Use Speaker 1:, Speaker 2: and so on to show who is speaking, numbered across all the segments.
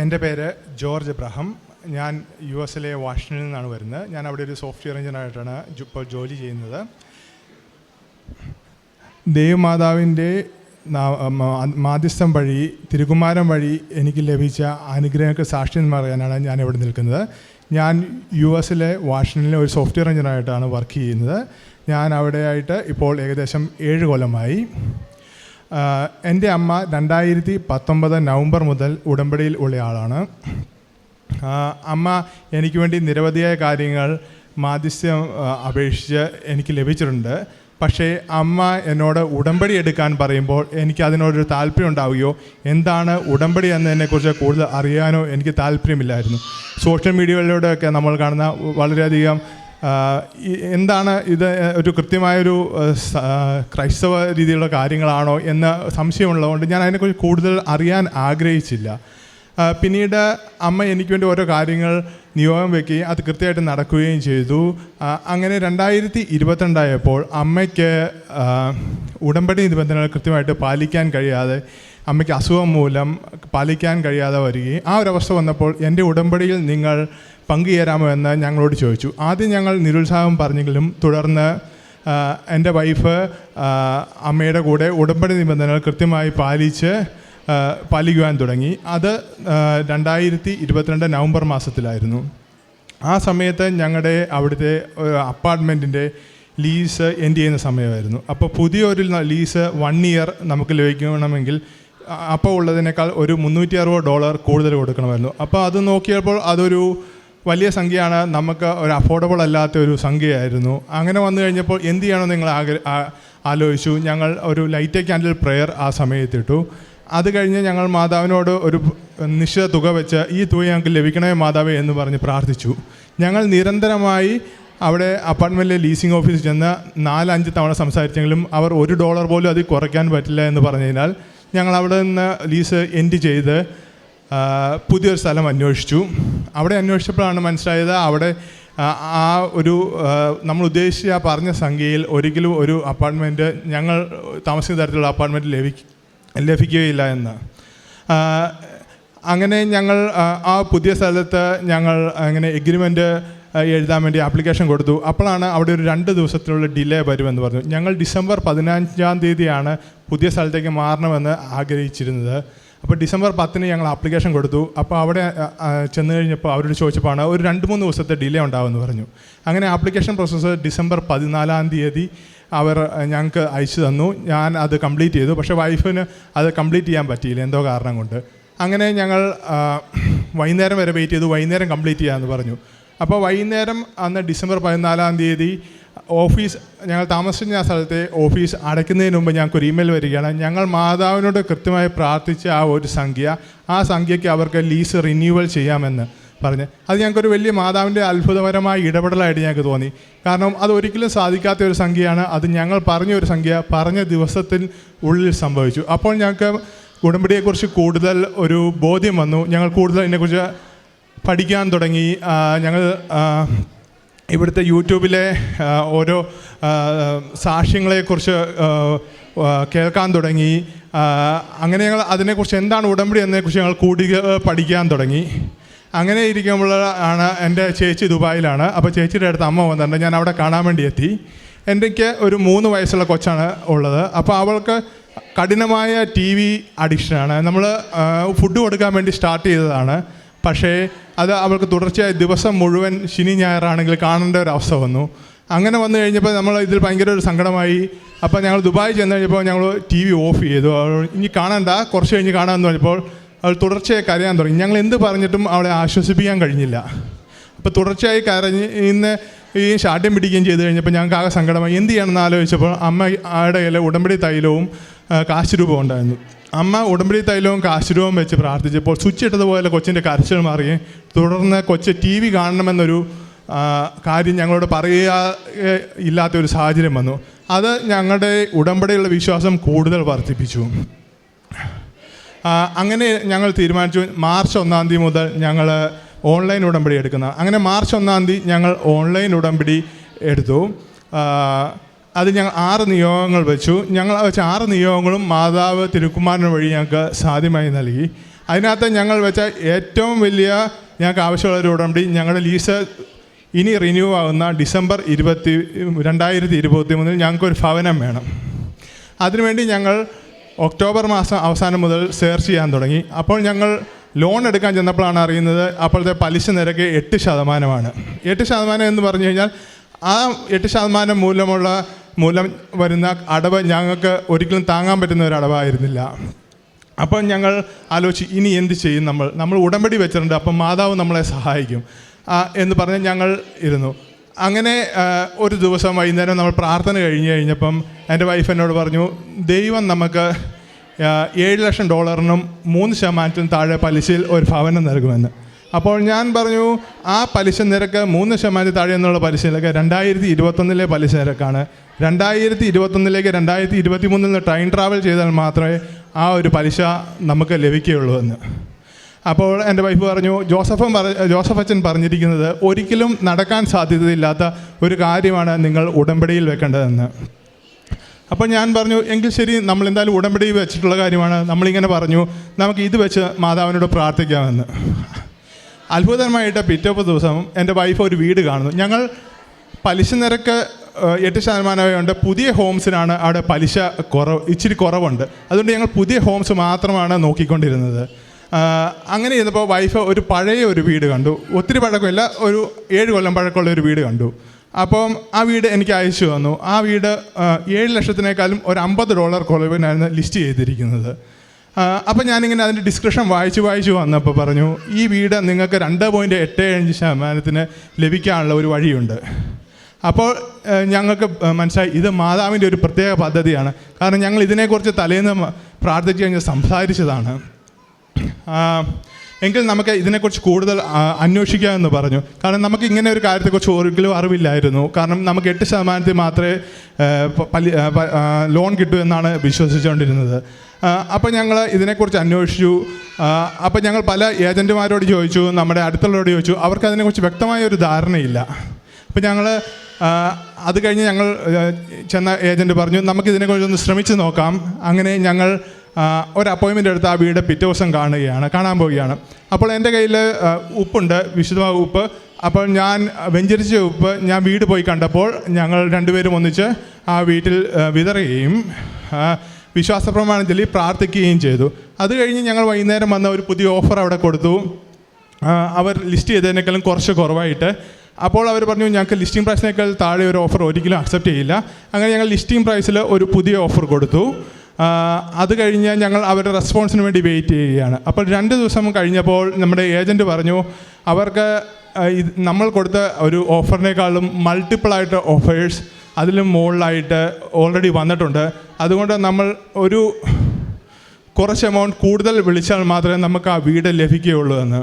Speaker 1: എന്റെ പേര് George Abraham ഞാൻ യു എസിലെ വാഷിംഗ്ടണിൽ നിന്നാണ് വരുന്നത്. ഞാൻ അവിടെ ഒരു സോഫ്റ്റ്വെയർ എഞ്ചിനീയറായിട്ടാണ് ഇപ്പോൾ ജോലി ചെയ്യുന്നത്. ദേവമാതാവിന്റെ മാധ്യസ്ഥം വഴി തിരുകുമാരം വഴി എനിക്ക് ലഭിച്ച അനുഗ്രഹങ്ങൾക്ക് സാക്ഷ്യം പറയാനാണ് ഞാൻ ഇവിടെ നിൽക്കുന്നത്. ഞാൻ യു എസിലെ വാഷിംഗ്ടണിലെ ഒരു സോഫ്റ്റ്വെയർ എഞ്ചിനീയറായിട്ടാണ് വർക്ക് ചെയ്യുന്നത്. ഞാൻ അവിടെയായിട്ട് ഇപ്പോൾ ഏകദേശം ഏഴ് കൊല്ലമായി. എന്റെ അമ്മ രണ്ടായിരത്തി പത്തൊമ്പത് നവംബർ മുതൽ ഉടമ്പടിയിൽ ഉള്ള ആളാണ്. അമ്മ എനിക്ക് വേണ്ടി നിരവധിയായ കാര്യങ്ങൾ മാധ്യസ്ഥ്യം അപേക്ഷിച്ച് എനിക്ക് ലഭിച്ചിട്ടുണ്ട്. പക്ഷേ അമ്മ എന്നോട് ഉടമ്പടി എടുക്കാൻ പറയുമ്പോൾ എനിക്ക് അതിനോടൊരു താല്പര്യം ഉണ്ടാവുകയോ എന്താണ് ഉടമ്പടി എന്നതിനെക്കുറിച്ച് കൂടുതൽ അറിയാനോ എനിക്ക് താല്പര്യമില്ലായിരുന്നു. സോഷ്യൽ മീഡിയകളിലൂടെയൊക്കെ നമ്മൾ കാണുന്ന വളരെയധികം എന്താണ് ഇത് ഒരു കൃത്യമായൊരു ക്രൈസ്തവ രീതിയിലുള്ള കാര്യങ്ങളാണോ എന്ന് സംശയമുള്ളതുകൊണ്ട് ഞാൻ അതിനെക്കുറിച്ച് കൂടുതൽ അറിയാൻ ആഗ്രഹിച്ചില്ല. പിന്നീട് അമ്മ എനിക്ക് വേണ്ടി ഓരോ കാര്യങ്ങൾ നിയോഗം വെക്കുകയും അത് കൃത്യമായിട്ട് നടക്കുകയും ചെയ്തു. അങ്ങനെ രണ്ടായിരത്തി ഇരുപത്തിരണ്ടായപ്പോൾ അമ്മയ്ക്ക് ഉടമ്പടി നിബന്ധനകൾ കൃത്യമായിട്ട് പാലിക്കാൻ കഴിയാതെ അമ്മയ്ക്ക് അസുഖം മൂലം പാലിക്കാൻ കഴിയാതെ വരികയും ആ ഒരു അവസ്ഥ വന്നപ്പോൾ എന്റെ ഉടമ്പടിയിൽ നിങ്ങൾ പങ്കുചേരാമോ എന്ന് ഞങ്ങളോട് ചോദിച്ചു. ആദ്യം ഞങ്ങൾ നിരുത്സാഹം പറഞ്ഞെങ്കിലും തുടർന്ന് എന്റെ വൈഫ് അമ്മയുടെ കൂടെ ഉടമ്പടി നിബന്ധനകൾ കൃത്യമായി പാലിച്ച് പാലിക്കുവാൻ തുടങ്ങി. അത് രണ്ടായിരത്തി ഇരുപത്തിരണ്ട് നവംബർ മാസത്തിലായിരുന്നു. ആ സമയത്ത് ഞങ്ങളുടെ അവിടുത്തെ അപ്പാർട്ട്മെന്റിന്റെ ലീസ് എൻഡ് ചെയ്യുന്ന സമയമായിരുന്നു. അപ്പോൾ പുതിയൊരു ലീസ് വൺ ഇയർ നമുക്ക് ലഭിക്കണമെങ്കിൽ അപ്പോൾ ഉള്ളതിനേക്കാൾ ഒരു മുന്നൂറ്റി അറുപത് ഡോളർ കൂടുതൽ കൊടുക്കണമായിരുന്നു. അപ്പോൾ അത് നോക്കിയപ്പോൾ അതൊരു വലിയ സംഖ്യയാണ്. നമുക്ക് ഒരു അഫോർഡബിൾ അല്ലാത്ത ഒരു സംഖ്യയായിരുന്നു. അങ്ങനെ വന്നു കഴിഞ്ഞപ്പോൾ എന്ത് ചെയ്യണമെന്ന് നിങ്ങൾ ആഗ്ര ആലോചിച്ചു. ഞങ്ങൾ ഒരു ലൈറ്റ് ക്യാൻഡിൽ പ്രെയർ ആ സമയത്തിട്ടു. അത് കഴിഞ്ഞ് ഞങ്ങൾ മാതാവിനോട് ഒരു നിശ്ചിത തുക വെച്ച് ഈ തുക ഞങ്ങൾക്ക് ലഭിക്കണേ മാതാവേ എന്ന് പറഞ്ഞ് പ്രാർത്ഥിച്ചു. ഞങ്ങൾ നിരന്തരമായി അവിടെ അപ്പാർട്ട്മെന്റിലെ ലീസിംഗ് ഓഫീസിൽ ചെന്ന് നാലഞ്ച് തവണ സംസാരിച്ചെങ്കിലും അവർ ഒരു ഡോളർ പോലും അത് കുറയ്ക്കാൻ പറ്റില്ല എന്ന് പറഞ്ഞതിനാൽ ഞങ്ങൾ അവിടെ നിന്ന് ലീസ് എൻഡ് ചെയ്ത് പുതിയൊരു സ്ഥലം അന്വേഷിച്ചു. അവിടെ അന്വേഷിച്ചപ്പോഴാണ് മനസ്സിലായത് അവിടെ ആ, ഒരു നമ്മൾ ഉദ്ദേശിച്ച ആ പറഞ്ഞ സംഖ്യയിൽ ഒരിക്കലും ഒരു അപ്പാർട്ട്മെന്റ് ഞങ്ങൾ താമസിക്കുന്ന തരത്തിലുള്ള അപ്പാർട്ട്മെന്റ് ലഭിക്കും ലഭിക്കുകയില്ല എന്ന്. അങ്ങനെ ഞങ്ങൾ ആ, പുതിയ സ്ഥലത്ത് ഞങ്ങൾ അങ്ങനെ എഗ്രിമെന്റ് എഴുതാൻ വേണ്ടി ആപ്ലിക്കേഷൻ കൊടുത്തു. അപ്പോഴാണ് അവിടെ ഒരു രണ്ട് ദിവസത്തിലുള്ള ഡിലേ വരുമെന്ന് പറഞ്ഞു. ഞങ്ങൾ ഡിസംബർ പതിനഞ്ചാം തീയതിയാണ് പുതിയ സ്ഥലത്തേക്ക് മാറണമെന്ന് ആഗ്രഹിച്ചിരുന്നത്. അപ്പോൾ ഡിസംബർ പത്തിന് ഞങ്ങൾ ആപ്ലിക്കേഷൻ കൊടുത്തു. അപ്പോൾ അവിടെ ചെന്ന് കഴിഞ്ഞപ്പോൾ അവരോട് ചോദിച്ചപ്പോൾ ഒരു രണ്ട് മൂന്ന് ദിവസത്തെ ഡിലേ ഉണ്ടാവുമെന്ന് പറഞ്ഞു. അങ്ങനെ ആപ്ലിക്കേഷൻ പ്രോസസ്സ് ഡിസംബർ പതിനാലാം തീയതി അവർ ഞങ്ങൾക്ക് അയച്ചു തന്നു. ഞാൻ അത് കംപ്ലീറ്റ് ചെയ്തു. പക്ഷേ വൈഫിന് അത് കംപ്ലീറ്റ് ചെയ്യാൻ പറ്റിയില്ല എന്തോ കാരണം കൊണ്ട്. അങ്ങനെ ഞങ്ങൾ വൈകുന്നേരം വരെ വെയിറ്റ് ചെയ്തു. വൈകുന്നേരം കംപ്ലീറ്റ് ചെയ്യാമെന്ന് പറഞ്ഞു. അപ്പോൾ വൈകുന്നേരം അന്ന് ഡിസംബർ പതിനാലാം തീയതി ഓഫീസ് ഞങ്ങൾ താമസിക്കുന്ന ആ സ്ഥലത്തെ ഓഫീസ് അടയ്ക്കുന്നതിന് മുമ്പ് ഞങ്ങൾക്ക് ഒരു ഇമെയിൽ വരികയാണ്. ഞങ്ങൾ മാതാവിനോട് കൃത്യമായി പ്രാർത്ഥിച്ച ആ ഒരു സംഖ്യ ആ സംഖ്യയ്ക്ക് അവർക്ക് ലീസ് റിന്യൂവൽ ചെയ്യാമെന്ന് പറഞ്ഞ്. അത് ഞങ്ങൾക്കൊരു വലിയ മാതാവിന്റെ അത്ഭുതപരമായ ഇടപെടലായിട്ട് ഞങ്ങൾക്ക് തോന്നി. കാരണം അത് ഒരിക്കലും സാധിക്കാത്ത ഒരു സംഖ്യയാണ്. അത് ഞങ്ങൾ പറഞ്ഞ ഒരു സംഖ്യ പറഞ്ഞ ദിവസത്തിൽ ഉള്ളിൽ സംഭവിച്ചു. അപ്പോൾ ഞങ്ങൾക്ക് ഉടമ്പടിയെക്കുറിച്ച് കൂടുതൽ ഒരു ബോധ്യം വന്നു. ഞങ്ങൾ കൂടുതൽ ഇതിനെക്കുറിച്ച് പഠിക്കാൻ തുടങ്ങി. ഞങ്ങൾ ഇവിടുത്തെ യൂട്യൂബിലെ ഓരോ സാക്ഷ്യങ്ങളെക്കുറിച്ച് കേൾക്കാൻ തുടങ്ങി. അങ്ങനെ ഞങ്ങൾ അതിനെക്കുറിച്ച് എന്താണ് ഉടമ്പടി എന്നതിനെക്കുറിച്ച് ഞങ്ങൾ കൂടി പഠിക്കാൻ തുടങ്ങി. അങ്ങനെ ഇരിക്കുമ്പോൾ ആണ് എന്റെ ചേച്ചി ദുബായിലാണ്. അപ്പോൾ ചേച്ചിയുടെ അടുത്ത് അമ്മ വന്നിട്ടുണ്ട്. ഞാൻ അവിടെ കാണാൻ വേണ്ടി എത്തി. എനിക്ക് ഒരു മൂന്ന് വയസ്സുള്ള കൊച്ചാണ് ഉള്ളത്. അപ്പോൾ അവൾക്ക് കഠിനമായ ടി വി അഡിക്ഷനാണ്. നമ്മൾ ഫുഡ് കൊടുക്കാൻ വേണ്ടി സ്റ്റാർട്ട് ചെയ്തതാണ്. പക്ഷേ അത് അവൾക്ക് തുടർച്ചയായി ദിവസം മുഴുവൻ ശനി ഞായറാണെങ്കിൽ കാണേണ്ട ഒരു അവസ്ഥ വന്നു. അങ്ങനെ വന്നു കഴിഞ്ഞപ്പോൾ നമ്മൾ ഇതിൽ ഭയങ്കര ഒരു സങ്കടമായി. അപ്പോൾ ഞങ്ങൾ ദുബായ് ചെന്ന് കഴിഞ്ഞപ്പോൾ ഞങ്ങൾ ടി വി ഓഫ് ചെയ്തു. ഇനി കാണണ്ട കുറച്ച് കഴിഞ്ഞ് കാണാമെന്ന് പറഞ്ഞപ്പോൾ അവൾ തുടർച്ചയായി കരയാൻ തുടങ്ങി. ഞങ്ങൾ എന്ത് പറഞ്ഞിട്ടും അവളെ ആശ്വസിപ്പിക്കാൻ കഴിഞ്ഞില്ല. അപ്പോൾ തുടർച്ചയായി കരഞ്ഞ് ഇന്ന് ഈ ശാഠ്യം പിടിക്കുകയും ചെയ്ത് കഴിഞ്ഞപ്പോൾ ഞങ്ങൾക്ക് ആകെ സങ്കടമായി. എന്ത് ചെയ്യണമെന്ന് ആലോചിച്ചപ്പോൾ അമ്മ ആടെ ഇല ഉടമ്പടി തൈലവും കാശ് രൂപം ഉണ്ടായിരുന്നു. അമ്മ ഉടമ്പടി തൈലവും കാശുരവും വെച്ച് പ്രാർത്ഥിച്ചപ്പോൾ സ്വിച്ച് ഇട്ടതുപോലെ കൊച്ചിന്റെ കരച്ചിൽ മാറുകയും തുടർന്ന് കൊച്ച് ടി വി കാണണമെന്നൊരു കാര്യം ഞങ്ങളോട് പറയുക ഇല്ലാത്തൊരു സാഹചര്യം വന്നു. അത് ഞങ്ങളുടെ ഉടമ്പടിയുള്ള വിശ്വാസം കൂടുതൽ വർദ്ധിപ്പിച്ചു. അങ്ങനെ ഞങ്ങൾ തീരുമാനിച്ചു. മാർച്ച് ഒന്നാം തീയതി മുതൽ ഞങ്ങൾ ഓൺലൈൻ ഉടമ്പടി എടുക്കുന്ന. അങ്ങനെ മാർച്ച് ഒന്നാം തീയതി ഞങ്ങൾ ഓൺലൈൻ ഉടമ്പടി എടുത്തു. അത് ഞങ്ങൾ ആറ് നിയോഗങ്ങൾ വെച്ചു. ഞങ്ങൾ വെച്ച ആറ് നിയോഗങ്ങളും മാതാവ് തിരുക്കുമാരൻ വഴി ഞങ്ങൾക്ക് സാധ്യമായി നൽകി. അതിനകത്ത് ഞങ്ങൾ വെച്ച ഏറ്റവും വലിയ ഞങ്ങൾക്ക് ആവശ്യമുള്ള ഒരു ഉടമ്പടി ഞങ്ങളുടെ ലീസ് ഇനി റിന്യൂ ആകുന്ന ഡിസംബർ ഇരുപത്തി രണ്ടായിരത്തി ഇരുപത്തി മൂന്നിൽ ഞങ്ങൾക്കൊരു ഭവനം വേണം. അതിനുവേണ്ടി ഞങ്ങൾ ഒക്ടോബർ മാസം അവസാനം മുതൽ സെർച്ച് ചെയ്യാൻ തുടങ്ങി. അപ്പോൾ ഞങ്ങൾ ലോൺ എടുക്കാൻ ചെന്നപ്പോഴാണ് അറിയുന്നത് അപ്പോഴത്തെ പലിശ നിരക്ക് എട്ട് ശതമാനമാണ്. എട്ട് ശതമാനം എന്ന് പറഞ്ഞു കഴിഞ്ഞാൽ ആ എട്ട് ശതമാനം മൂലമുള്ള മൂലം വരുന്ന അടവ് ഞങ്ങൾക്ക് ഒരിക്കലും താങ്ങാൻ പറ്റുന്ന ഒരു അടവായിരുന്നില്ല. അപ്പം ഞങ്ങൾ ആലോചിച്ച് ഇനി എന്ത് ചെയ്യും നമ്മൾ? നമ്മൾ ഉടമ്പടി വെച്ചിട്ടുണ്ട് അപ്പം മാതാവ് നമ്മളെ സഹായിക്കും. എന്ന് പറഞ്ഞ് ഞങ്ങൾ ഇരുന്നു. അങ്ങനെ ഒരു ദിവസം വൈകുന്നേരം നമ്മൾ പ്രാർത്ഥന കഴിഞ്ഞ് കഴിഞ്ഞപ്പം എന്റെ വൈഫ് എന്നോട് പറഞ്ഞു ദൈവം നമുക്ക് ഏഴ് ലക്ഷം ഡോളറിനും മൂന്ന് ശതമാനത്തിനും താഴെ പലിശയിൽ ഒരു ഭവനം നൽകുമെന്ന്. അപ്പോൾ ഞാൻ പറഞ്ഞു ആ പലിശ നിരക്ക് മൂന്ന് ശതമാനത്തിൽ താഴെ എന്നുള്ള പലിശ നിരക്ക് രണ്ടായിരത്തി ഇരുപത്തൊന്നിലെ പലിശ നിരക്കാണ്. രണ്ടായിരത്തി ഇരുപത്തൊന്നിലേക്ക് രണ്ടായിരത്തി ഇരുപത്തി മൂന്നിൽ നിന്ന് ട്രെയിൻ ട്രാവൽ ചെയ്താൽ മാത്രമേ ആ ഒരു പലിശ നമുക്ക് ലഭിക്കുകയുള്ളൂ എന്ന്. അപ്പോൾ എന്റെ വൈഫ് പറഞ്ഞു ജോസഫൻ പറ ജോസഫ് അച്ഛൻ പറഞ്ഞിരിക്കുന്നത് ഒരിക്കലും നടക്കാൻ സാധ്യതയില്ലാത്ത ഒരു കാര്യമാണ് നിങ്ങൾ ഉടമ്പടിയിൽ വെക്കേണ്ടതെന്ന്. അപ്പോൾ ഞാൻ പറഞ്ഞു എങ്കിൽ ശരി നമ്മൾ എന്തായാലും ഉടമ്പടി വെച്ചിട്ടുള്ള കാര്യമാണ്. നമ്മളിങ്ങനെ പറഞ്ഞു നമുക്ക് ഇത് വെച്ച് മാതാവിനോട് പ്രാർത്ഥിക്കാമെന്ന്. അത്ഭുതമായിട്ട് പിറ്റേപ്പ് ദിവസം എന്റെ വൈഫ് ഒരു വീട് കാണുന്നു. ഞങ്ങൾ പലിശ നിരക്ക് എട്ട് ശതമാനമായതുകൊണ്ട് പുതിയ ഹോംസിനാണ് അവിടെ പലിശ കുറവ് ഇച്ചിരി കുറവുണ്ട്. അതുകൊണ്ട് ഞങ്ങൾ പുതിയ ഹോംസ് മാത്രമാണ് നോക്കിക്കൊണ്ടിരുന്നത്. അങ്ങനെ ചെയ്തപ്പോൾ വൈഫ് ഒരു പഴയ ഒരു വീട് കണ്ടു. ഒത്തിരി പഴക്കമില്ല ഒരു ഏഴ് കൊല്ലം പഴക്കമുള്ള ഒരു വീട് കണ്ടു. അപ്പം ആ വീട് എനിക്ക് അയച്ചു തന്നു. ആ വീട് ഏഴ് ലക്ഷത്തിനേക്കാളും ഒരു അമ്പത് ഡോളർ കുറവിനായിരുന്നു ലിസ്റ്റ് ചെയ്തിരിക്കുന്നത്. അപ്പം ഞാനിങ്ങനെ അതിന്റെ ഡിസ്ക്രിപ്ഷൻ വായിച്ച് വായിച്ച് വന്നപ്പോൾ പറഞ്ഞു ഈ വീട് നിങ്ങൾക്ക് രണ്ട് പോയിന്റ് എട്ട് അഞ്ച് ശതമാനത്തിന് ലഭിക്കാനുള്ള ഒരു വഴിയുണ്ട്. അപ്പോൾ ഞങ്ങൾക്ക് മനസ്സിലായി ഇത് മാതാവിന്റെ ഒരു പ്രത്യേക പദ്ധതിയാണ്. കാരണം ഞങ്ങൾ ഇതിനെക്കുറിച്ച് തലേന്ന് പ്രാർത്ഥിച്ചു കഴിഞ്ഞ് സംസാരിച്ചതാണ്. എങ്കിൽ നമുക്ക് ഇതിനെക്കുറിച്ച് കൂടുതൽ അന്വേഷിക്കാമെന്ന് പറഞ്ഞു. കാരണം നമുക്ക് ഇങ്ങനെ ഒരു കാര്യത്തെക്കുറിച്ച് ഒരിക്കലും അറിവില്ലായിരുന്നു. കാരണം നമുക്ക് എട്ട് ശതമാനത്തിൽ മാത്രമേ പലി ലോൺ കിട്ടൂ എന്നാണ് വിശ്വസിച്ചുകൊണ്ടിരുന്നത്. അപ്പോൾ ഞങ്ങൾ ഇതിനെക്കുറിച്ച് അന്വേഷിച്ചു. അപ്പോൾ ഞങ്ങൾ പല ഏജന്റുമാരോട് ചോദിച്ചു നമ്മുടെ അടുത്തുള്ളവരോട് ചോദിച്ചു. അവർക്ക് അതിനെക്കുറിച്ച് വ്യക്തമായ ഒരു ധാരണയില്ല അപ്പോൾ ഞങ്ങൾ അത് കഴിഞ്ഞ് ഞങ്ങൾ ചെന്ന ഏജന്റ് പറഞ്ഞു നമുക്ക് ഇതിനെക്കുറിച്ച് ഒന്ന് ശ്രമിച്ച് നോക്കാം. അങ്ങനെ ഞങ്ങൾ ഒരു അപ്പോയിൻമെന്റ് എടുത്ത് ആ വീട് പിറ്റേ ദിവസം കാണുകയാണ് കാണാൻ പോവുകയാണ്. അപ്പോൾ എന്റെ കയ്യിൽ ഉപ്പുണ്ട് വിശുദ്ധമായ ഉപ്പ്. അപ്പോൾ ഞാൻ വെഞ്ചരിച്ച ഉപ്പ് ഞാൻ വീട് പോയി കണ്ടപ്പോൾ ഞങ്ങൾ രണ്ടുപേരും ഒന്നിച്ച് ആ വീട്ടിൽ വിതറുകയും വിശ്വാസ പ്രമാണത്തിൽ പ്രാർത്ഥിക്കുകയും ചെയ്തു. അത് കഴിഞ്ഞ് ഞങ്ങൾ വൈകുന്നേരം വന്ന ഒരു പുതിയ ഓഫർ അവിടെ കൊടുത്തു. അവർ ലിസ്റ്റ് ചെയ്തതിനേക്കാളും കുറച്ച് കുറവായിട്ട്. അപ്പോൾ അവർ പറഞ്ഞു ഞങ്ങൾക്ക് ലിസ്റ്റിംഗ് പ്രൈസിനേക്കാൾ താഴെ ഒരു ഓഫർ ഒരിക്കലും അക്സെപ്റ്റ് ചെയ്യില്ല. അങ്ങനെ ഞങ്ങൾ ലിസ്റ്റിംഗ് പ്രൈസിൽ ഒരു പുതിയ ഓഫർ കൊടുത്തു. അത് കഴിഞ്ഞ് ഞങ്ങൾ അവരുടെ റെസ്പോൺസിന് വേണ്ടി വെയിറ്റ് ചെയ്യുകയാണ്. അപ്പോൾ രണ്ട് ദിവസം കഴിഞ്ഞപ്പോൾ നമ്മുടെ ഏജന്റ് പറഞ്ഞു അവർക്ക് ഇത് നമ്മൾ കൊടുത്ത ഒരു ഓഫറിനേക്കാളും മൾട്ടിപ്പിളായിട്ട് ഓഫേഴ്സ് അതിലും മുകളിലായിട്ട് ഓൾറെഡി വന്നിട്ടുണ്ട്. അതുകൊണ്ട് നമ്മൾ ഒരു കുറച്ച് എമൗണ്ട് കൂടുതൽ വിളിച്ചാൽ മാത്രമേ നമുക്ക് ആ വീട് ലഭിക്കുകയുള്ളൂ എന്ന്.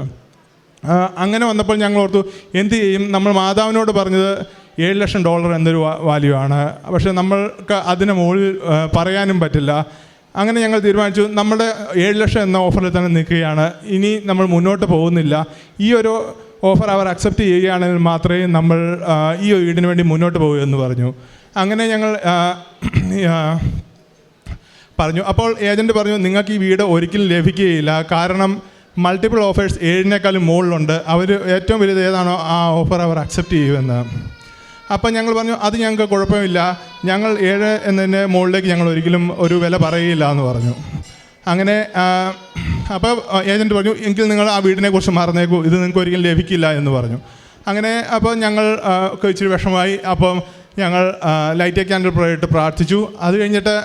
Speaker 1: അങ്ങനെ വന്നപ്പോൾ ഞങ്ങൾ ഓർത്തു എന്ത് ചെയ്യും? നമ്മൾ മാതാവിനോട് പറഞ്ഞത് ഏഴ് ലക്ഷം ഡോളർ എന്നൊരു വാല്യൂ ആണ്. പക്ഷേ നമ്മൾക്ക് അതിന് മുകളിൽ പറയാനും പറ്റില്ല. അങ്ങനെ ഞങ്ങൾ തീരുമാനിച്ചു. നമ്മുടെ ഏഴ് ലക്ഷം എന്ന ഓഫറിൽ തന്നെ നിൽക്കുകയാണ്. ഇനി നമ്മൾ മുന്നോട്ട് പോകുന്നില്ല. ഈ ഒരു ഓഫർ അവർ അക്സെപ്റ്റ് ചെയ്യുകയാണെങ്കിൽ മാത്രമേ നമ്മൾ ഈ വീടിന് വേണ്ടി മുന്നോട്ട് പോകൂ എന്ന് പറഞ്ഞു. അങ്ങനെ ഞങ്ങൾ പറഞ്ഞു. അപ്പോൾ ഏജന്റ് പറഞ്ഞു നിങ്ങൾക്ക് ഈ വീട് ഒരിക്കലും ലഭിക്കുകയില്ല. കാരണം മൾട്ടിപ്പിൾ ഓഫേഴ്സ് ഏഴിനേക്കാളും മുകളിലുണ്ട്. അവർ ഏറ്റവും വലുത് ഏതാണോ ആ ഓഫർ അവർ അക്സെപ്റ്റ് ചെയ്യുമെന്ന്. അപ്പം ഞങ്ങൾ പറഞ്ഞു അത് ഞങ്ങൾക്ക് കുഴപ്പമില്ല. ഞങ്ങൾ ഏഴ് എന്നതിന്റെ മുകളിലേക്ക് ഞങ്ങൾ ഒരിക്കലും ഒരു വില പറയില്ല എന്ന് പറഞ്ഞു. അങ്ങനെ അപ്പോൾ ഏജന്റ് പറഞ്ഞു എങ്കിൽ നിങ്ങൾ ആ വീടിനെ കുറിച്ച് മറന്നേക്കൂ. ഇത് നിങ്ങൾക്ക് ഒരിക്കലും ലഭിക്കില്ല എന്ന് പറഞ്ഞു. അങ്ങനെ അപ്പോൾ ഞങ്ങൾ ഇച്ചിരി വിഷമമായി. അപ്പം ഞങ്ങൾ ലൈറ്റ് ക്യാൻഡിൽ ഇട്ട് പ്രാർത്ഥിച്ചു. അത് കഴിഞ്ഞിട്ട്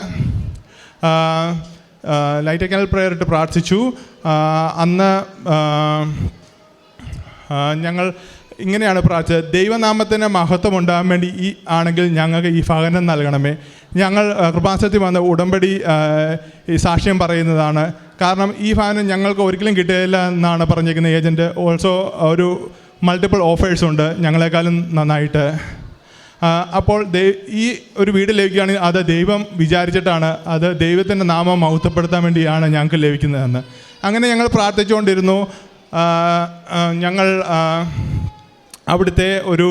Speaker 1: ലൈറ്റ് ക്യാൻഡിൽ പ്രയർ ഇട്ട് പ്രാർത്ഥിച്ചു. അന്ന് ഞങ്ങൾ ഇങ്ങനെയാണ് പ്രാർത്ഥിച്ചത്. ദൈവനാമത്തിന് മഹത്വം ഉണ്ടാകാൻ വേണ്ടി ഈ ആണെങ്കിൽ ഞങ്ങൾക്ക് ഈ ഭവനം നൽകണമേ. ഞങ്ങൾ കൃപാസത്തിൽ വന്ന ഉടമ്പടി ഈ സാക്ഷ്യം പറയുന്നതാണ്. കാരണം ഈ ഭവനം ഞങ്ങൾക്ക് ഒരിക്കലും കിട്ടുകയില്ല എന്നാണ് പറഞ്ഞിരിക്കുന്ന ഏജന്റ് ഓൾസോ ഒരു മൾട്ടിപ്പിൾ ഓഫേഴ്സ് ഉണ്ട്. ഞങ്ങളെക്കാളും നന്നായിട്ട്. അപ്പോൾ ഈ ഒരു വീട് ലഭിക്കുകയാണെങ്കിൽ അത് ദൈവം വിചാരിച്ചിട്ടാണ്. അത് ദൈവത്തിന്റെ നാമം മഹത്വപ്പെടുത്താൻ വേണ്ടിയാണ് ഞങ്ങൾക്ക് ലഭിക്കുന്നതെന്ന്. അങ്ങനെ ഞങ്ങൾ പ്രാർത്ഥിച്ചുകൊണ്ടിരുന്നു. ഞങ്ങൾ അവിടുത്തെ ഒരു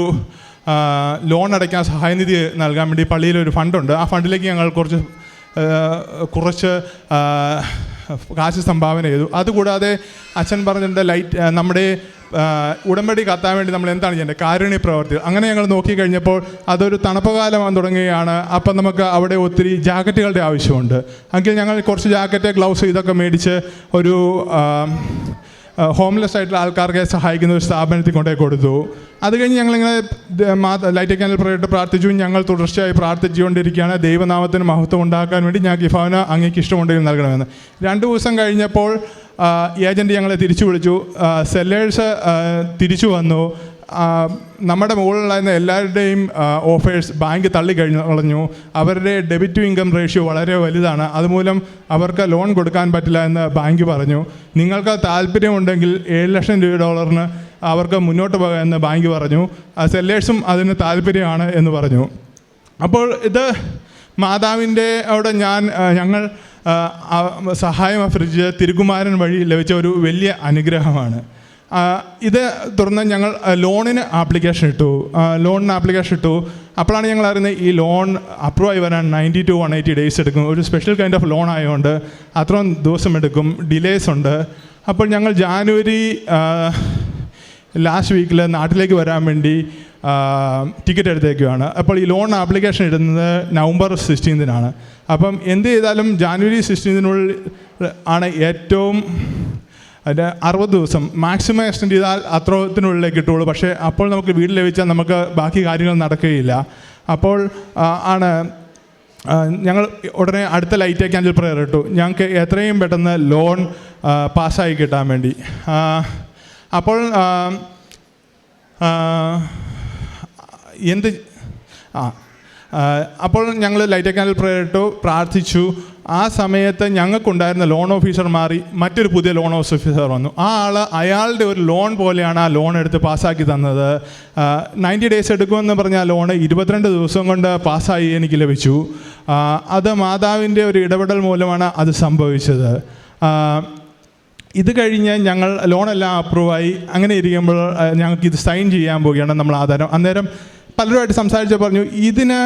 Speaker 1: ലോൺ അടയ്ക്കാൻ സഹായനിധി നൽകാൻ വേണ്ടി പള്ളിയിൽ ഒരു ഫണ്ടുണ്ട് ആ ഫണ്ടിലേക്ക് ഞങ്ങൾ കുറച്ച് കുറച്ച് കാശ് സംഭാവന ചെയ്തു. അതുകൂടാതെ അച്ഛൻ പറഞ്ഞിട്ടുണ്ട് ലൈറ്റ് നമ്മുടെ ഉടമ്പടി കത്താൻ വേണ്ടി നമ്മൾ എന്താണ് ചെയ്യേണ്ടത്? കാരുണ്യ പ്രവർത്തികൾ അങ്ങനെ ഞങ്ങൾ നോക്കിക്കഴിഞ്ഞപ്പോൾ അതൊരു തണുപ്പ് തുടങ്ങുകയാണ്. അപ്പം നമുക്ക് അവിടെ ഒത്തിരി ജാക്കറ്റുകളുടെ ആവശ്യമുണ്ട്. എങ്കിൽ ഞങ്ങൾ കുറച്ച് ജാക്കറ്റ് ഗ്ലൗസ് ഇതൊക്കെ മേടിച്ച് ഒരു ഹോംലെസ് ആയിട്ടുള്ള ആൾക്കാർക്ക് സഹായിക്കുന്ന ഒരു സ്ഥാപനത്തിൽ കൊണ്ടുപോയി കൊടുത്തു. അത് കഴിഞ്ഞ് ഞങ്ങളിങ്ങനെ ലൈറ്റ് ക്യാനൽ പ്രയറിട്ട് പ്രാർത്ഥിച്ചു. ഞങ്ങൾ തുടർച്ചയായി പ്രാർത്ഥിച്ചുകൊണ്ടിരിക്കുകയാണ്. ദൈവനാമത്തിന് മഹത്വം ഉണ്ടാക്കാൻ വേണ്ടി ഈ ഭവന അങ്ങേക്ക് ഇഷ്ടമുണ്ടെങ്കിൽ നൽകണമെന്ന്. രണ്ട് ദിവസം കഴിഞ്ഞപ്പോൾ ഏജന്റ് ഞങ്ങളെ തിരിച്ചു വിളിച്ചു. സെല്ലേഴ്സ് തിരിച്ചു വന്നു. നമ്മുടെ മുകളിലായിരുന്ന എല്ലാവരുടെയും ഓഫേഴ്സ് ബാങ്ക് തള്ളിക്കഴിഞ്ഞു കളഞ്ഞു അവരുടെ ഡെബിറ്റ് ടു ഇൻകം റേഷ്യോ വളരെ വലുതാണ്. അതുമൂലം അവർക്ക് ലോൺ കൊടുക്കാൻ പറ്റില്ല എന്ന് ബാങ്ക് പറഞ്ഞു. നിങ്ങൾക്ക് താല്പര്യമുണ്ടെങ്കിൽ ഏഴ് ലക്ഷം രൂപ ഡോളറിന് അവർക്ക് മുന്നോട്ട് പോകാമെന്ന് ബാങ്ക് പറഞ്ഞു. സെല്ലേഴ്സും അതിന് താല്പര്യമാണ് എന്ന് പറഞ്ഞു. അപ്പോൾ ഇത് മാതാവിന്റെ അവിടെ ഞാൻ ഞങ്ങൾ സഹായം അഭ്യർത്ഥിച്ച് തിരുകുമാരൻ വഴി ലഭിച്ച ഒരു വലിയ അനുഗ്രഹമാണ്. ഇത് തുടർന്ന് ഞങ്ങൾ ലോണിന് ആപ്ലിക്കേഷൻ ഇട്ടു. ലോണിന് ആപ്ലിക്കേഷൻ ഇട്ടു. അപ്പോഴാണ് ഞങ്ങൾ അറിയുന്നത് ഈ ലോൺ അപ്രൂവ് ആയി വരാൻ ninety to one eighty days എടുക്കും. ഒരു സ്പെഷ്യൽ കൈൻഡ് ഓഫ് ലോൺ ആയതുകൊണ്ട് അത്രയും ദിവസം എടുക്കും. ഡിലേസ് ഉണ്ട്. അപ്പോൾ ഞങ്ങൾ ജാനുവരി ലാസ്റ്റ് വീക്കിൽ നാട്ടിലേക്ക് വരാൻ വേണ്ടി ടിക്കറ്റ് എടുത്തേക്കുവാണ്. അപ്പോൾ ഈ ലോൺ ആപ്ലിക്കേഷൻ ഇടുന്നത് നവംബർ സിക്സ്റ്റീൻതിനാണ് അപ്പം എന്ത് ചെയ്താലും ജാനുവരി സിക്സ്റ്റീൻതിനുള്ളിൽ ആണ് ഏറ്റവും അതിന്റെ അറുപത് ദിവസം. മാക്സിമം എക്സ്റ്റെൻഡ് ചെയ്താൽ അത്രത്തിനുള്ളിലേ കിട്ടുള്ളൂ പക്ഷേ അപ്പോൾ നമുക്ക് വീട് ലഭിച്ചാൽ നമുക്ക് ബാക്കി കാര്യങ്ങൾ നടക്കുകയില്ല. അപ്പോൾ ആണ് ഞങ്ങൾ ഉടനെ അടുത്ത ലൈറ്റ് ക്യാൻഡിൽ പ്രയർ ഇട്ടു. ഞങ്ങൾക്ക് എത്രയും പെട്ടെന്ന് ലോൺ പാസ്സായി കിട്ടാൻ വേണ്ടി. അപ്പോൾ എന്ത് ആ, അപ്പോൾ ഞങ്ങൾ ലൈറ്റ് ക്യാൻഡിൽ പ്രയർ ഇട്ടു. പ്രാർത്ഥിച്ചു. ആ സമയത്ത് ഞങ്ങൾക്കുണ്ടായിരുന്ന ലോൺ ഓഫീസർ മാറി മറ്റൊരു പുതിയ ലോൺ ഓഫീസർ വന്നു. ആ ആൾ അയാളുടെ ഒരു ലോൺ പോലെയാണ് ആ ലോൺ എടുത്ത് പാസ്സാക്കി തന്നത്. നയന്റി ഡേയ്സ് എടുക്കുമെന്ന് പറഞ്ഞ ആ ലോൺ ഇരുപത്തിരണ്ട് ദിവസം കൊണ്ട് പാസ്സായി എനിക്ക് ലഭിച്ചു. അത് മാതാവിന്റെ ഒരു ഇടപെടൽ മൂലമാണ് അത് സംഭവിച്ചത്. ഇത് കഴിഞ്ഞ് ഞങ്ങൾ ലോണെല്ലാം അപ്രൂവായി അങ്ങനെ ഇരിക്കുമ്പോൾ ഞങ്ങൾക്ക് ഇത് സൈൻ ചെയ്യാൻ പോവുകയാണ് നമ്മൾ ആധാരം അന്നേരം പലരുമായിട്ട് സംസാരിച്ച് പറഞ്ഞു ഇതിന്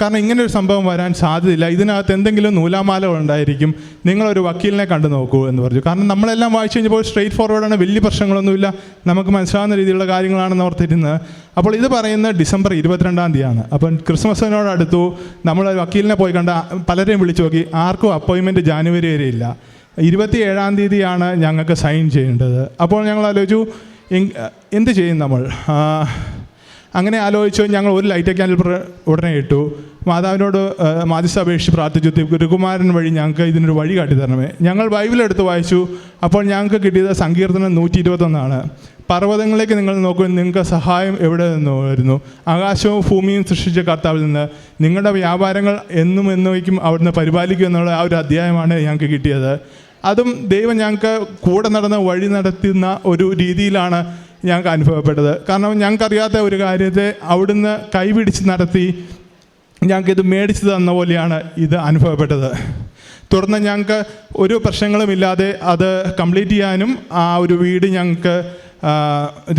Speaker 1: കാരണം ഇങ്ങനെ ഒരു സംഭവം വരാൻ സാധ്യതയില്ല. ഇതിനകത്ത് എന്തെങ്കിലും നൂലാമാലകൾ ഉണ്ടായിരിക്കും. നിങ്ങളൊരു വക്കീലിനെ കണ്ടു നോക്കൂ എന്ന് പറഞ്ഞു. കാരണം നമ്മളെല്ലാം വായിച്ചു കഴിഞ്ഞപ്പോൾ സ്ട്രെയിറ്റ് ഫോർവേഡാണ് വലിയ പ്രശ്നങ്ങളൊന്നുമില്ല. നമുക്ക് മനസ്സിലാവുന്ന രീതിയിലുള്ള കാര്യങ്ങളാണെന്ന് ഓർത്തിരുന്ന്. അപ്പോൾ ഇത് പറയുന്ന ഡിസംബർ ഇരുപത്തിരണ്ടാം തീയതിയാണ്. അപ്പം ക്രിസ്മസിനോടടുത്തു നമ്മൾ വക്കീലിനെ പോയി കണ്ട പലരെയും വിളിച്ചു നോക്കി ആർക്കും അപ്പോയിൻമെന്റ് ജാനുവരി വരെ ഇല്ല. ഇരുപത്തി ഏഴാം തീയതിയാണ് ഞങ്ങൾക്ക് സൈൻ ചെയ്യേണ്ടത്. അപ്പോൾ ഞങ്ങൾ ആലോചിച്ചു എന്ത് ചെയ്യും നമ്മൾ? അങ്ങനെ ആലോചിച്ചു ഞങ്ങൾ ഒരു ലൈറ്റ് ക്യാൻഡിൽ ഉടനെ ഇട്ടു. മാതാവിനോട് മാധ്യസ്ഥ അപേക്ഷിച്ച് പ്രാർത്ഥിച്ചു തിരുകുമാരൻ വഴി ഞങ്ങൾക്ക് ഇതിനൊരു വഴി കാട്ടി തരണമേ. ഞങ്ങൾ ബൈബിൾ എടുത്ത് വായിച്ചു. അപ്പോൾ ഞങ്ങൾക്ക് കിട്ടിയത് സങ്കീർത്തനം നൂറ്റി ഇരുപത്തൊന്നാണ് പർവതങ്ങളിലേക്ക് നിങ്ങൾ നോക്കൂ നിങ്ങൾക്ക് സഹായം എവിടെ നിന്ന് വരുന്നു ആകാശവും ഭൂമിയും സൃഷ്ടിച്ച കർത്താവിൽ നിന്ന്. നിങ്ങളുടെ വ്യാപാരങ്ങൾ എന്നും എന്നേക്കും അവിടുന്ന് പരിപാലിക്കും എന്നുള്ള ആ ഒരു അധ്യായമാണ് ഞങ്ങൾക്ക് കിട്ടിയത്. അതും ദൈവം ഞങ്ങൾക്ക് കൂടെ നടന്ന് വഴി നടത്തുന്ന ഒരു രീതിയിലാണ് ഞങ്ങൾക്ക് അനുഭവപ്പെട്ടത്. കാരണം ഞങ്ങൾക്കറിയാത്ത ഒരു കാര്യത്തെ അവിടുന്ന് കൈപിടിച്ച് നടത്തി ഞങ്ങൾക്കിത് മേടിച്ചു തന്ന പോലെയാണ് ഇത് അനുഭവപ്പെട്ടത്. തുടർന്ന് ഞങ്ങൾക്ക് ഒരു പ്രശ്നങ്ങളുമില്ലാതെ അത് കംപ്ലീറ്റ് ചെയ്യാനും ആ ഒരു വീട് ഞങ്ങൾക്ക്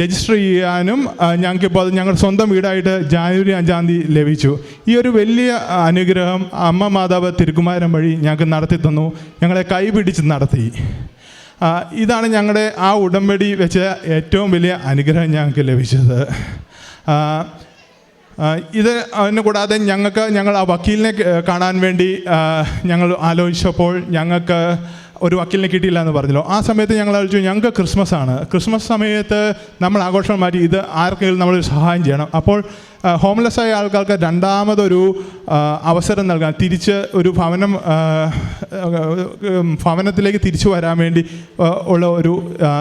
Speaker 1: രജിസ്റ്റർ ചെയ്യാനും ഞങ്ങൾക്കിപ്പോൾ അത് ഞങ്ങളുടെ സ്വന്തം വീടായിട്ട് ജാനുവരി അഞ്ചാം തീയതി ലഭിച്ചു. ഈ ഒരു വലിയ അനുഗ്രഹം അമ്മ മാതാവ് തിരുകുമാരൻ വഴി ഞങ്ങൾക്ക് നടത്തി തന്നു ഞങ്ങളെ കൈപിടിച്ച് നടത്തി. ഇതാണ് ഞങ്ങളുടെ ആ ഉടമ്പടി വെച്ച ഏറ്റവും വലിയ അനുഗ്രഹം ഞങ്ങൾക്ക് ലഭിച്ചത്. ഇത് അതിന് കൂടാതെ ഞങ്ങൾക്ക് ഞങ്ങൾ ആ വക്കീലിനെ കാണാൻ വേണ്ടി ഞങ്ങൾ ആലോചിച്ചപ്പോൾ ഞങ്ങൾക്ക് ഒരു വക്കീലിനെ കിട്ടിയില്ല എന്ന് പറഞ്ഞല്ലോ. ആ സമയത്ത് ഞങ്ങൾ ആലോചിച്ചു ഞങ്ങൾക്ക് ക്രിസ്മസ് ആണ്. ക്രിസ്മസ് സമയത്ത് നമ്മൾ ആഘോഷം മാറ്റി ഇത് ആർക്കെങ്കിലും നമ്മൾ സഹായം ചെയ്യണം. അപ്പോൾ ഹോംലെസ് ആയ ആൾക്കാർക്ക് രണ്ടാമതൊരു അവസരം നൽകാൻ തിരിച്ച് ഒരു ഭവനം ഭവനത്തിലേക്ക് തിരിച്ചു വരാൻ വേണ്ടി ഉള്ള ഒരു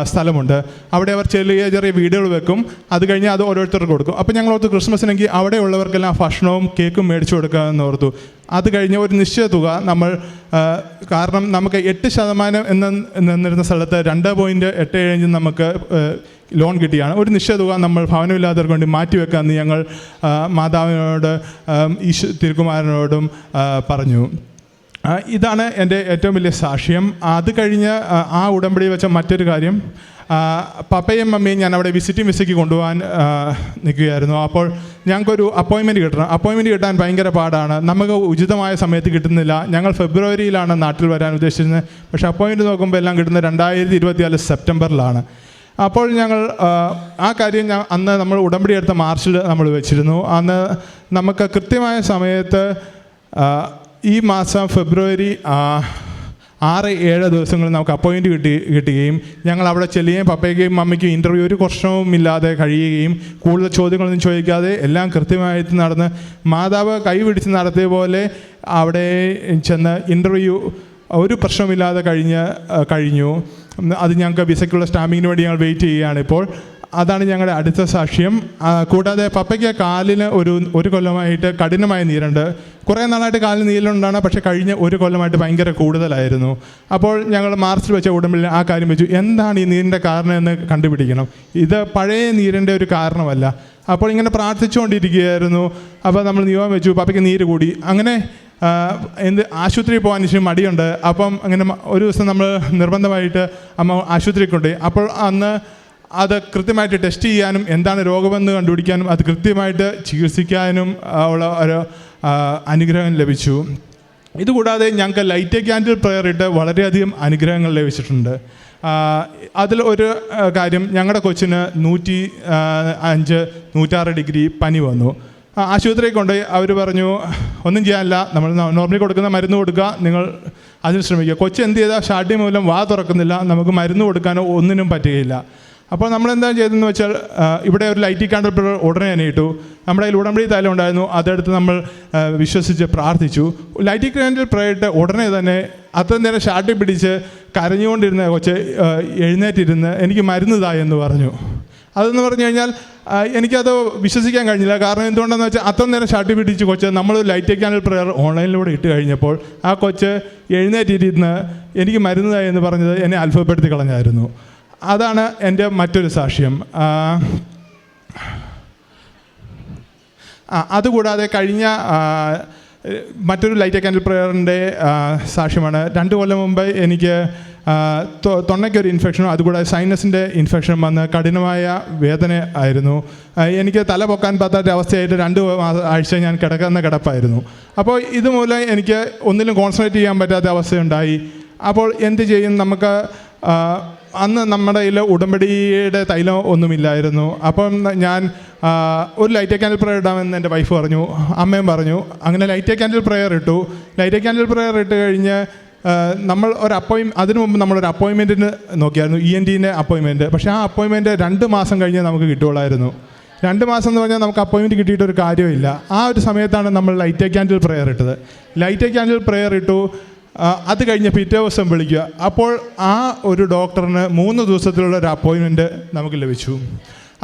Speaker 1: സ്ഥലമുണ്ട്. അവിടെ അവർ ചെറിയ ചെറിയ വീടുകൾ വെക്കും. അത് കഴിഞ്ഞ് അത് ഓരോരുത്തർക്ക് കൊടുക്കും. അപ്പോൾ ഞങ്ങൾ ഓർത്ത് ക്രിസ്മസിനെങ്കിൽ അവിടെ ഉള്ളവർക്കെല്ലാം ഭക്ഷണവും കേക്കും മേടിച്ചു കൊടുക്കാമെന്ന് ഓർത്തു. അത് കഴിഞ്ഞ് ഒരു നിശ്ചിത തുക നമ്മൾ കാരണം നമുക്ക് എട്ട് ശതമാനം എന്ന നിന്നിരുന്ന സ്ഥലത്ത് രണ്ട് പോയിന്റ് എട്ട് കഴിഞ്ഞ് നമുക്ക് ലോൺ കിട്ടിയാണ്. ഒരു നിശ്ചയ തുക നമ്മൾ ഭവനമില്ലാത്തവർക്ക് വേണ്ടി മാറ്റിവെക്കാമെന്ന് ഞങ്ങൾ മാതാവിനോട് ഈശോ തിരുക്കുമാരനോടും പറഞ്ഞു. ഇതാണ് എന്റെ ഏറ്റവും വലിയ സാക്ഷ്യം. അത് കഴിഞ്ഞ് ആ ഉടമ്പടി വെച്ച മറ്റൊരു കാര്യം. പപ്പയും മമ്മിയും ഞാൻ അവിടെ വിസിറ്റിംഗ് വിസയ്ക്ക് കൊണ്ടുപോകാൻ നിൽക്കുകയായിരുന്നു. അപ്പോൾ ഞങ്ങൾക്കൊരു അപ്പോയിൻമെന്റ് കിട്ടണം. അപ്പോയിൻമെന്റ് കിട്ടാൻ ഭയങ്കര പാടാണ്. നമുക്ക് ഉചിതമായ സമയത്ത് കിട്ടുന്നില്ല. ഞങ്ങൾ ഫെബ്രുവരിയിലാണ് നാട്ടിൽ വരാൻ ഉദ്ദേശിച്ചത് പക്ഷേ അപ്പോയിൻമെന്റ് നോക്കുമ്പോൾ എല്ലാം കിട്ടുന്നത് രണ്ടായിരത്തി ഇരുപത്തിനാല് സെപ്റ്റംബറിലാണ്. അപ്പോൾ ഞങ്ങൾ ആ, കാര്യം ഞാൻ അന്ന് നമ്മൾ ഉടമ്പടി എടുത്ത മാർച്ചിൽ നമ്മൾ വെച്ചിരുന്നു. അന്ന് നമുക്ക് കൃത്യമായ സമയത്ത് ഈ മാസം ഫെബ്രുവരി ആറ് ഏഴ് ദിവസങ്ങളിൽ നമുക്ക് അപ്പോയിന്റ് കിട്ടി കിട്ടുകയും ഞങ്ങൾ അവിടെ ചെല്ലുകയും പപ്പയ്ക്കും മമ്മിക്കും ഇന്റർവ്യൂ ഒരു പ്രശ്നവും ഇല്ലാതെ കഴിയുകയും കൂടുതൽ ചോദ്യങ്ങളൊന്നും ചോദിക്കാതെ എല്ലാം കൃത്യമായിട്ട് നടന്ന് മാതാവ് കൈപിടിച്ച് നടത്തിയ പോലെ അവിടെ ചെന്ന് ഇന്റർവ്യൂ ഒരു പ്രശ്നമില്ലാതെ കഴിഞ്ഞ് കഴിഞ്ഞു. അത് ഞങ്ങൾക്ക് വിസയ്ക്കുള്ള സ്റ്റാമ്പിങ്ങിന് വേണ്ടി ഞങ്ങൾ വെയിറ്റ് ചെയ്യുകയാണ് ഇപ്പോൾ. അതാണ് ഞങ്ങളുടെ അടുത്ത സാക്ഷ്യം. കൂടാതെ പപ്പയ്ക്ക് കാലിന് ഒരു ഒരു കൊല്ലമായിട്ട് കഠിനമായ നീരുണ്ട്. കുറേ നാളായിട്ട് കാലിന് നീരുണ്ടാണ് പക്ഷേ കഴിഞ്ഞ ഒരു കൊല്ലമായിട്ട് ഭയങ്കര കൂടുതലായിരുന്നു. അപ്പോൾ ഞങ്ങൾ മാർച്ചിൽ വെച്ച ഉടമ്പിൽ ആ കാര്യം വെച്ചു. എന്താണ് ഈ നീരിന്റെ കാരണം എന്ന് കണ്ടുപിടിക്കണം. ഇത് പഴയ നീരിന്റെ ഒരു കാരണമല്ല. അപ്പോൾ ഇങ്ങനെ പ്രാർത്ഥിച്ചുകൊണ്ടിരിക്കുകയായിരുന്നു. അപ്പോൾ നമ്മൾ നിയമം വെച്ചു പപ്പയ്ക്ക് നീര് കൂടി. അങ്ങനെ എന്ത് ആശുപത്രിയിൽ പോകാൻ ഇച്ചിരി മടിയുണ്ട്. അപ്പം അങ്ങനെ ഒരു ദിവസം നമ്മൾ നിർബന്ധമായിട്ട് അമ്മ ആശുപത്രിയിൽ കൊണ്ടുപോയി. അപ്പോൾ അന്ന് അത് കൃത്യമായിട്ട് ടെസ്റ്റ് ചെയ്യാനും എന്താണ് രോഗമെന്ന് കണ്ടുപിടിക്കാനും അത് കൃത്യമായിട്ട് ചികിത്സിക്കാനും ഉള്ള ഒരു അനുഗ്രഹം ലഭിച്ചു. ഇതുകൂടാതെ ഞങ്ങൾക്ക് ലൈറ്റ് ക്യാൻഡിൽ പ്രെയർ ഇട്ട് വളരെയധികം അനുഗ്രഹങ്ങൾ ലഭിച്ചിട്ടുണ്ട്. അതിൽ ഒരു കാര്യം ഞങ്ങളുടെ കൊച്ചിന് നൂറ്റി അഞ്ച് നൂറ്റാറ് ഡിഗ്രി പനി വന്നു. ആശുപത്രിയിൽ കൊണ്ടുപോയി അവർ പറഞ്ഞു ഒന്നും ചെയ്യാനില്ല. നമ്മൾ നോർമലി കൊടുക്കുന്ന മരുന്ന് കൊടുക്കുക. നിങ്ങൾ അതിന് ശ്രമിക്കുക. കൊച്ചു എന്ത് ചെയ്താൽ ഷാഡി മൂലം വാ തുറക്കുന്നില്ല. നമുക്ക് മരുന്ന് കൊടുക്കാനോ ഒന്നിനും പറ്റുകയില്ല. അപ്പോൾ നമ്മൾ എന്താ ചെയ്തതെന്ന് വെച്ചാൽ ഇവിടെ ഒരു ലൈറ്റി കാണ്ടർ ഉടനെ തന്നെ ഇട്ടു. നമ്മുടെ കയ്യിൽ ഉടമ്പടി തൈലം ഉണ്ടായിരുന്നു. അതെടുത്ത് നമ്മൾ വിശ്വസിച്ച് പ്രാർത്ഥിച്ചു. ലൈറ്റി കാൻഡിൽ പ്രയിട്ട് ഉടനെ തന്നെ അത്ര നേരം ഷാട്ടി പിടിച്ച് കരഞ്ഞുകൊണ്ടിരുന്ന കൊച്ച് എഴുന്നേറ്റിരുന്ന് എനിക്ക് മരുന്ന് എന്ന് പറഞ്ഞു. അതെന്ന് പറഞ്ഞു കഴിഞ്ഞാൽ എനിക്കത് വിശ്വസിക്കാൻ കഴിഞ്ഞില്ല. കാരണം എന്തുകൊണ്ടെന്ന് വെച്ചാൽ അത്ര നേരം ഷാട്ടി പിടിച്ച് കൊച്ച് നമ്മൾ ലൈറ്റ് ചാനൽ പ്രയർ ഓൺലൈനിലൂടെ ഇട്ട് കഴിഞ്ഞപ്പോൾ ആ കൊച്ച് എഴുന്നേറ്റിരുന്ന് എനിക്ക് മരുന്നതായി എന്ന് പറഞ്ഞത് എന്നെ അത്ഭുതപ്പെടുത്തി കളഞ്ഞായിരുന്നു. അതാണ് എന്റെ മറ്റൊരു സാക്ഷ്യം. അതുകൂടാതെ കഴിഞ്ഞ മറ്റൊരു ലൈറ്റ് ക്യാൻഡിൽ പ്രയറിന്റെ സാക്ഷ്യമാണ്. രണ്ട് കൊല്ലം മുമ്പ് എനിക്ക് തൊണ്ടയ്ക്കൊരു ഇൻഫെക്ഷനും അതുകൂടാതെ സൈനസിന്റെ ഇൻഫെക്ഷനും വന്ന് കഠിനമായ വേദന ആയിരുന്നു. എനിക്ക് തല പൊക്കാൻ പറ്റാത്ത അവസ്ഥയായിട്ട് രണ്ട് ആഴ്ച ഞാൻ കിടക്കുന്ന കിടപ്പായിരുന്നു. അപ്പോൾ ഇതുമൂലം എനിക്ക് ഒന്നിലും കോൺസെൻട്രേറ്റ് ചെയ്യാൻ പറ്റാത്ത അവസ്ഥയുണ്ടായി. അപ്പോൾ എന്ത് ചെയ്യും? നമുക്ക് അന്ന് നമ്മുടെ കയ്യിൽ ഉടമ്പടിയുടെ തൈലം ഒന്നുമില്ലായിരുന്നു. അപ്പം ഞാൻ ഒരു ലൈറ്റ് ക്യാൻഡിൽ പ്രയർ ഇടാമെന്ന് എന്റെ വൈഫ് പറഞ്ഞു. അമ്മയും പറഞ്ഞു. അങ്ങനെ ലൈറ്റ് ക്യാൻഡിൽ പ്രയർ ഇട്ടു. ലൈറ്റ് ക്യാൻഡിൽ പ്രയർ ഇട്ട് കഴിഞ്ഞ് നമ്മൾ ഒരു അപ്പോയിൻ അതിനു മുമ്പ് നമ്മളൊരു അപ്പോയിൻമെന്റിന് നോക്കിയായിരുന്നു ഇ എൻ ടിന്റെ അപ്പോയിൻമെന്റ് പക്ഷേ ആ അപ്പോയിൻമെന്റ് രണ്ട് മാസം കഴിഞ്ഞ് നമുക്ക് കിട്ടുകയുള്ളായിരുന്നു. രണ്ട് മാസം എന്ന് പറഞ്ഞാൽ നമുക്ക് അപ്പോയിൻമെന്റ് കിട്ടിയിട്ട് ഒരു കാര്യമില്ല ആ ഒരു സമയത്താണ് നമ്മൾ ലൈറ്റ് ക്യാൻഡിൽ പ്രെയർ ഇട്ടത്. ലൈറ്റ് ക്യാൻഡിൽ പ്രെയർ ഇട്ടു. അത് കഴിഞ്ഞ് പിറ്റേ ദിവസം വിളിക്കുക. അപ്പോൾ ആ ഒരു ഡോക്ടറിന് മൂന്ന് ദിവസത്തിലുള്ള ഒരു അപ്പോയിൻമെന്റ് നമുക്ക് ലഭിച്ചു.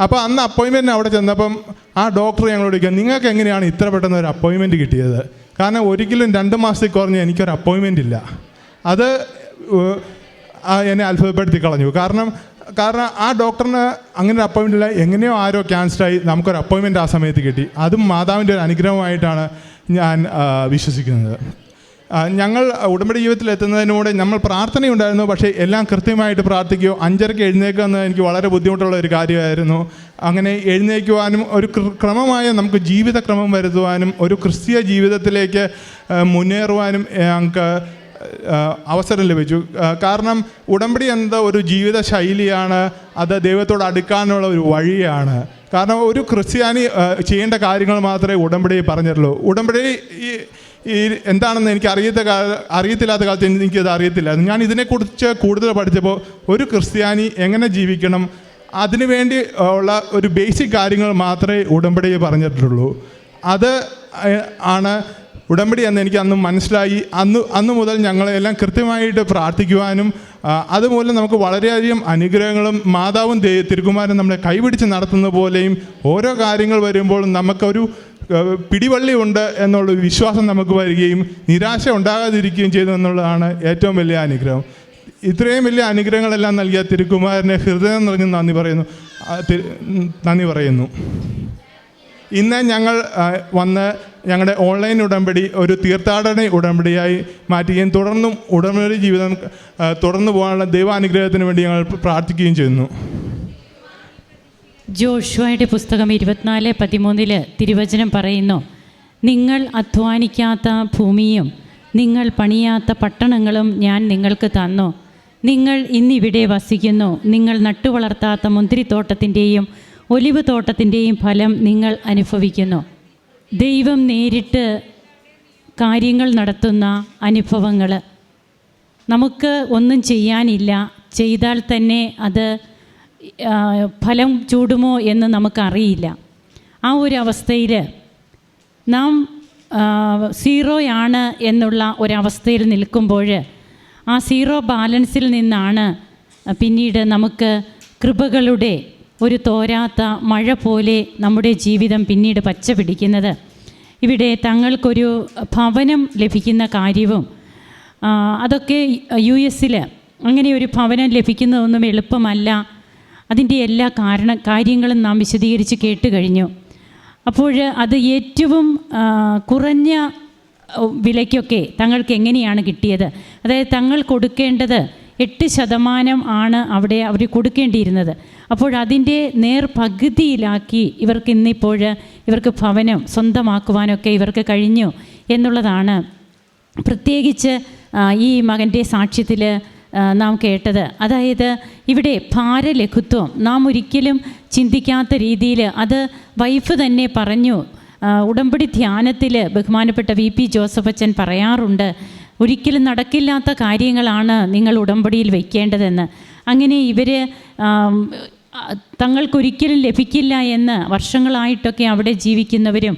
Speaker 1: അപ്പോൾ അന്ന് അപ്പോയിൻമെന്റിന് അവിടെ ചെന്നപ്പം ആ ഡോക്ടർ ഞങ്ങളോട് ചോദിക്കുക നിങ്ങൾക്ക് എങ്ങനെയാണ് ഇത്ര പെട്ടെന്ന് ഒരു അപ്പോയിൻമെന്റ് കിട്ടിയത്? കാരണം ഒരിക്കലും രണ്ട് മാസത്തിൽ കുറഞ്ഞ് എനിക്കൊരു അപ്പോയിൻമെന്റ് ഇല്ല. അത് എന്നെ അത്ഭുതപ്പെടുത്തി കളഞ്ഞു. കാരണം കാരണം ആ ഡോക്ടറിന് അങ്ങനെ ഒരു അപ്പോയിൻമെന്റ് ഇല്ല. എങ്ങനെയോ ആരോ ക്യാൻസറായി നമുക്കൊരു അപ്പോയിൻമെന്റ് ആ സമയത്ത് കിട്ടി. അതും മാതാവിന്റെ ഒരു അനുഗ്രഹമായിട്ടാണ് ഞാൻ വിശ്വസിക്കുന്നത്. ഞങ്ങൾ ഉടമ്പടി ജീവിതത്തിൽ എത്തുന്നതിനോട് നമ്മൾ പ്രാർത്ഥനയുണ്ടായിരുന്നു. പക്ഷേ എല്ലാം കൃത്യമായിട്ട് പ്രാർത്ഥിക്കുകയോ അഞ്ചരയ്ക്ക് എഴുന്നേക്കുക എന്ന് എനിക്ക് വളരെ ബുദ്ധിമുട്ടുള്ള ഒരു കാര്യമായിരുന്നു. അങ്ങനെ എഴുന്നേക്കുവാനും ഒരു ക്രമമായ നമുക്ക് ജീവിത ക്രമം വരുത്തുവാനും ഒരു ക്രിസ്തീയ ജീവിതത്തിലേക്ക് മുന്നേറുവാനും ഞങ്ങൾക്ക് അവസരം ലഭിച്ചു. കാരണം ഉടമ്പടി എന്ന ഒരു ജീവിത ശൈലിയാണ് അത് ദൈവത്തോട് അടുക്കാനുള്ള ഒരു വഴിയാണ്. കാരണം ഒരു ക്രിസ്ത്യാനി ചെയ്യേണ്ട കാര്യങ്ങൾ മാത്രമേ ഉടമ്പടി പറഞ്ഞിട്ടുള്ളൂ. ഉടമ്പടി ഈ ഈ എന്താണെന്ന് എനിക്ക് അറിയാത്ത കാല അറിയത്തില്ലാത്ത കാലത്ത് എനിക്കത് അറിയത്തില്ല. ഞാൻ ഇതിനെക്കുറിച്ച് കൂടുതൽ പഠിച്ചപ്പോൾ ഒരു ക്രിസ്ത്യാനി എങ്ങനെ ജീവിക്കണം? അതിനുവേണ്ടി ഉള്ള ഒരു ബേസിക് കാര്യങ്ങൾ മാത്രമേ ഉടമ്പടി പറഞ്ഞിട്ടുള്ളൂ. അത് ആണ് ഉടമ്പടി എന്ന് എനിക്ക് അന്ന് മനസ്സിലായി. അന്ന് അന്ന് മുതൽ ഞങ്ങളെല്ലാം കൃത്യമായിട്ട് പ്രാർത്ഥിക്കുവാനും അതുമൂലം നമുക്ക് വളരെയധികം അനുഗ്രഹങ്ങളും മാതാവും തിരുകുമാരൻ നമ്മളെ കൈപിടിച്ച് നടത്തുന്ന പോലെയും ഓരോ കാര്യങ്ങൾ വരുമ്പോഴും നമുക്കൊരു പിടിവള്ളി ഉണ്ട് എന്നുള്ള വിശ്വാസം നമുക്ക് വരികയും നിരാശ ഉണ്ടാകാതിരിക്കുകയും ചെയ്തു എന്നുള്ളതാണ് ഏറ്റവും വലിയ അനുഗ്രഹം. ഇത്രയും വലിയ അനുഗ്രഹങ്ങളെല്ലാം നൽകിയ തിരുക്കുമാരനെ ഹൃദയം നിറഞ്ഞ് നന്ദി പറയുന്നു. നന്ദി പറയുന്നു. ഇന്ന് ഞങ്ങൾ വന്ന് ഞങ്ങളുടെ ഓൺലൈൻ ഉടമ്പടി ഒരു തീർത്ഥാടന ഉടമ്പടിയായി മാറ്റുകയും തുടർന്നും ഉടമ്പടി ജീവിതം തുടർന്നു പോകാനുള്ള ദൈവാനുഗ്രഹത്തിന് വേണ്ടി ഞങ്ങൾ പ്രാർത്ഥിക്കുകയും ചെയ്യുന്നു.
Speaker 2: ജോഷുവയുടെ പുസ്തകം ഇരുപത്തിനാല് പതിമൂന്നിൽ തിരുവചനം പറയുന്നു നിങ്ങൾ അധ്വാനിക്കാത്ത ഭൂമിയും നിങ്ങൾ പണിയാത്ത പട്ടണങ്ങളും ഞാൻ നിങ്ങൾക്ക് തന്നു. നിങ്ങൾ ഇന്നിവിടെ വസിക്കുന്നു നിങ്ങൾ നട്ടുവളർത്താത്ത മുന്തിരിത്തോട്ടത്തിന്റെയും ഒലിവ് തോട്ടത്തിന്റെയും ഫലം നിങ്ങൾ അനുഭവിക്കുന്നു. ദൈവം നേരിട്ട് കാര്യങ്ങൾ നടത്തുന്ന അനുഭവങ്ങൾ. നമുക്ക് ഒന്നും ചെയ്യാനില്ല. ചെയ്താൽ തന്നെ അത് ഫലം ചൂടുമോ എന്ന് നമുക്കറിയില്ല. ആ ഒരു അവസ്ഥയിൽ നാം സീറോയാണ് എന്നുള്ള ഒരവസ്ഥയിൽ നിൽക്കുമ്പോൾ ആ സീറോ ബാലൻസിൽ നിന്നാണ് പിന്നീട് നമുക്ക് കൃപകളുടെ ഒരു തോരാത്ത മഴ പോലെ നമ്മുടെ ജീവിതം പിന്നീട് പച്ച പിടിക്കുന്നത്. ഇവിടെ തങ്ങൾക്കൊരു ഭവനം ലഭിക്കുന്ന കാര്യവും അതൊക്കെ യു എസിൽ അങ്ങനെ ഒരു ഭവനം ലഭിക്കുന്നതൊന്നും എളുപ്പമല്ല. അതിന്റെ എല്ലാ കാരണ കാര്യങ്ങളും നാം വിശദീകരിച്ച് കേട്ട് കഴിഞ്ഞു. അപ്പോൾ അത് ഏറ്റവും കുറഞ്ഞ വിലയ്ക്കൊക്കെ തങ്ങൾക്ക് എങ്ങനെയാണ് കിട്ടിയത്? അതായത് തങ്ങൾ കൊടുക്കേണ്ടത് എട്ട് ശതമാനം ആണ് അവിടെ അവർ കൊടുക്കേണ്ടിയിരുന്നത്. അപ്പോൾ അതിന്റെ നേർ പകുതിയിലാക്കി ഇവർക്ക് ഇന്നിപ്പോൾ ഇവർക്ക് ഭവനം സ്വന്തമാക്കുവാനൊക്കെ ഇവർക്ക് കഴിഞ്ഞു എന്നുള്ളതാണ് പ്രത്യേകിച്ച് ഈ മകന്റെ സാക്ഷ്യത്തിൽ നാം കേട്ടത്. അതായത് ഇവിടെ ഭാരലഘുത്വം നാം ഒരിക്കലും ചിന്തിക്കാത്ത രീതിയിൽ അത് വൈഫ് തന്നെ പറഞ്ഞു. ഉടമ്പടി ധ്യാനത്തിൽ ബഹുമാനപ്പെട്ട വി പി ജോസഫച്ചൻ പറയാറുണ്ട് ഒരിക്കലും നടക്കില്ലാത്ത കാര്യങ്ങളാണ് നിങ്ങൾ ഉടമ്പടിയിൽ വയ്ക്കേണ്ടതെന്ന് അങ്ങനെ ഇവർ തങ്ങൾക്കൊരിക്കലും ലഭിക്കില്ല എന്ന് വർഷങ്ങളായിട്ടൊക്കെ അവിടെ ജീവിക്കുന്നവരും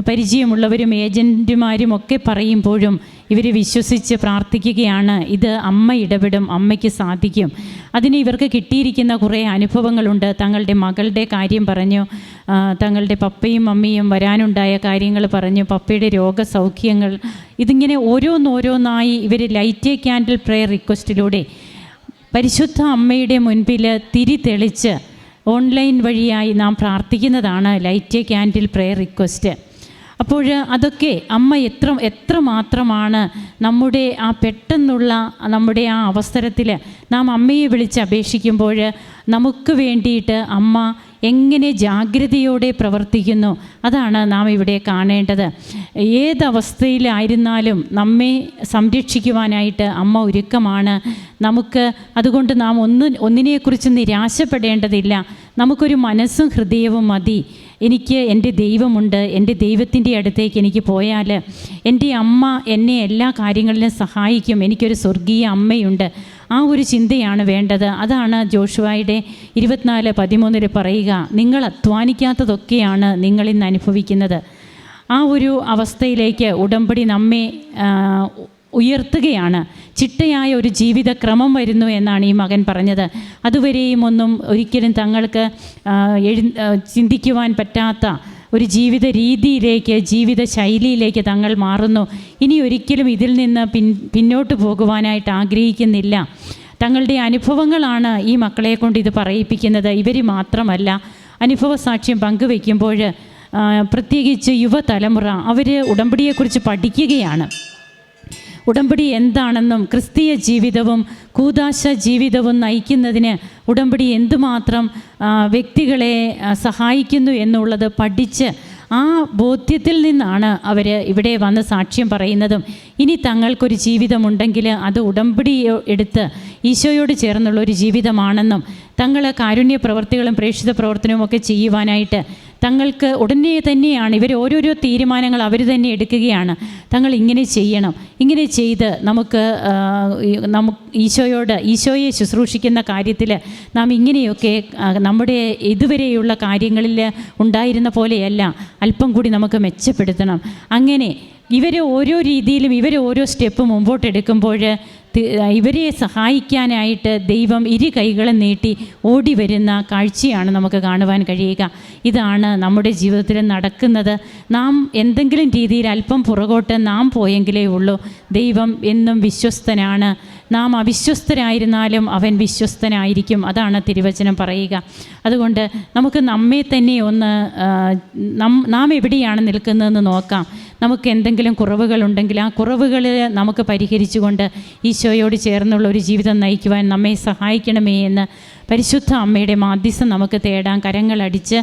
Speaker 2: പരിചയമുള്ളവരും ഏജന്റുമാരും ഒക്കെ പറയുമ്പോഴും ഇവർ വിശ്വസിച്ച് പ്രാർത്ഥിക്കുകയാണ്. ഇത് അമ്മ ഇടപെടും അമ്മയ്ക്ക് സാധിക്കും. അതിന് ഇവർക്ക് കിട്ടിയിരിക്കുന്ന കുറേ അനുഭവങ്ങളുണ്ട്. തങ്ങളുടെ മകളുടെ കാര്യം പറഞ്ഞു തങ്ങളുടെ പപ്പയും അമ്മയും വരാനുണ്ടായ കാര്യങ്ങൾ പറഞ്ഞു പപ്പയുടെ രോഗസൗഖ്യങ്ങൾ. ഇതിങ്ങനെ ഓരോന്നോരോന്നായി ഇവർ ലൈറ്റ് ക്യാൻഡിൽ പ്രെയർ റിക്വസ്റ്റിലൂടെ പരിശുദ്ധ അമ്മയുടെ മുൻപിൽ തിരി തെളിച്ച് ഓൺലൈൻ വഴിയായി നാം പ്രാർത്ഥിക്കുന്നതാണ് ലൈറ്റ് ക്യാൻഡിൽ പ്രെയർ റിക്വസ്റ്റ്. അപ്പോൾ അതൊക്കെ അമ്മ എത്ര എത്ര മാത്രമാണ് നമ്മുടെ ആ പെട്ടെന്നുള്ള നമ്മുടെ ആ അവസരത്തിൽ നാം അമ്മയെ വിളിച്ച് അപേക്ഷിക്കുമ്പോൾ നമുക്ക് വേണ്ടിയിട്ട് അമ്മ എങ്ങനെ ജാഗ്രതയോടെ പ്രവർത്തിക്കുന്നു അതാണ് നാം ഇവിടെ കാണേണ്ടത്. ഏതവസ്ഥയിലായിരുന്നാലും നമ്മെ സംരക്ഷിക്കുവാനായിട്ട് അമ്മ ഒരുക്കമാണ്. നമുക്ക് അതുകൊണ്ട് നാം ഒന്ന് ഒന്നിനെക്കുറിച്ച് നിരാശപ്പെടേണ്ടതില്ല. നമുക്കൊരു മനസ്സും ഹൃദയവും മതി. എനിക്ക് എന്റെ ദൈവമുണ്ട് എന്റെ ദൈവത്തിന്റെ അടുത്തേക്ക് എനിക്ക് പോയാൽ എന്റെ അമ്മ എന്നെ എല്ലാ കാര്യങ്ങളിലും സഹായിക്കും. എനിക്കൊരു സ്വർഗീയ അമ്മയുണ്ട്. ആ ഒരു ചിന്തയാണ് വേണ്ടത്. അതാണ് ജോഷുവായുടെ ഇരുപത്തിനാല് പതിമൂന്നിൽ പറയുക നിങ്ങൾ അധ്വാനിക്കാത്തതൊക്കെയാണ് നിങ്ങളിന്ന് അനുഭവിക്കുന്നത്. ആ ഒരു അവസ്ഥയിലേക്ക് ഉടമ്പടി നമ്മെ ഉയർത്തുകയാണ്. ചിട്ടയായ ഒരു ജീവിതക്രമം വരുന്നു എന്നാണ് ഈ മകൻ പറഞ്ഞത്. അതുവരെയും ഒന്നും ഒരിക്കലും തങ്ങൾക്ക് എഴു ചിന്തിക്കുവാൻ പറ്റാത്ത ഒരു ജീവിത രീതിയിലേക്ക് ജീവിത ശൈലിയിലേക്ക് തങ്ങൾ മാറുന്നു. ഇനി ഒരിക്കലും ഇതിൽ നിന്ന് പിൻ പിന്നോട്ട് പോകുവാനായിട്ട് ആഗ്രഹിക്കുന്നില്ല. തങ്ങളുടെ അനുഭവങ്ങളാണ് ഈ മക്കളെ കൊണ്ട് ഇത് പറയിപ്പിക്കുന്നത്. ഇവർ മാത്രമല്ല അനുഭവ സാക്ഷ്യം പങ്കുവെക്കുമ്പോൾ പ്രത്യേകിച്ച് യുവതലമുറ അവർ ഉടമ്പടിയെക്കുറിച്ച് പഠിക്കുകയാണ്. ഉടമ്പടി എന്താണെന്നും ക്രിസ്തീയ ജീവിതവും കൂതാശ ജീവിതവും നയിക്കുന്നതിന് ഉടമ്പടി എന്തുമാത്രം വ്യക്തികളെ സഹായിക്കുന്നു എന്നുള്ളത് പഠിച്ച് ആ ബോധ്യത്തിൽ നിന്നാണ് അവർ ഇവിടെ വന്ന് സാക്ഷ്യം പറയുന്നതും. ഇനി തങ്ങൾക്കൊരു ജീവിതമുണ്ടെങ്കിൽ അത് ഉടമ്പടി എടുത്ത് ഈശോയോട് ചേർന്നുള്ള ഒരു ജീവിതമാണെന്നും തങ്ങൾ കാരുണ്യ പ്രവർത്തികളും പ്രേക്ഷിത പ്രവർത്തനവും ഒക്കെ ചെയ്യുവാനായിട്ട് തങ്ങൾക്ക് ഉടനെ തന്നെയാണ് ഇവർ ഓരോരോ തീരുമാനങ്ങൾ അവർ തന്നെ എടുക്കുകയാണ്. തങ്ങൾ ഇങ്ങനെ ചെയ്യണം. ഇങ്ങനെ ചെയ്ത് നമുക്ക് നമുക്ക് ഈശോയോട് ഈശോയെ ശുശ്രൂഷിക്കുന്ന കാര്യത്തിൽ നാം ഇങ്ങനെയൊക്കെ നമ്മുടെ ഇതുവരെയുള്ള കാര്യങ്ങളിൽ ഉണ്ടായിരുന്ന പോലെയല്ല. അല്പം കൂടി നമുക്ക് മെച്ചപ്പെടുത്തണം. അങ്ങനെ ഇവർ ഓരോ രീതിയിലും ഇവർ ഓരോ സ്റ്റെപ്പ് മുമ്പോട്ടെടുക്കുമ്പോൾ ഇവരെ സഹായിക്കാനായിട്ട് ദൈവം ഇരു കൈകളും നീട്ടി ഓടി വരുന്ന കാഴ്ചയാണ് നമുക്ക് കാണുവാൻ കഴിയുക. ഇതാണ് നമ്മുടെ ജീവിതത്തിൽ നടക്കുന്നത്. നാം എന്തെങ്കിലും രീതിയിൽ അല്പം പുറകോട്ട് നാം പോയെങ്കിലേ ഉള്ളൂ. ദൈവം എന്നും വിശ്വസ്തനാണ്. നാം അവിശ്വസ്തരായിരുന്നാലും അവൻ വിശ്വസ്തനായിരിക്കും. അതാണ് തിരുവചനം പറയുക. അതുകൊണ്ട് നമുക്ക് നമ്മെ തന്നെ ഒന്ന് നാം എവിടെയാണ് നിൽക്കുന്നതെന്ന് നോക്കാം. നമുക്ക് എന്തെങ്കിലും കുറവുകളുണ്ടെങ്കിൽ ആ കുറവുകൾ നമുക്ക് പരിഹരിച്ചുകൊണ്ട് ഈശോയോട് ചേർന്നുള്ള ഒരു ജീവിതം നയിക്കുവാൻ നമ്മെ സഹായിക്കണമേ എന്ന് പരിശുദ്ധ അമ്മയുടെ മാധ്യസ്ഥം നമുക്ക് തേടാം കരങ്ങളടിച്ച്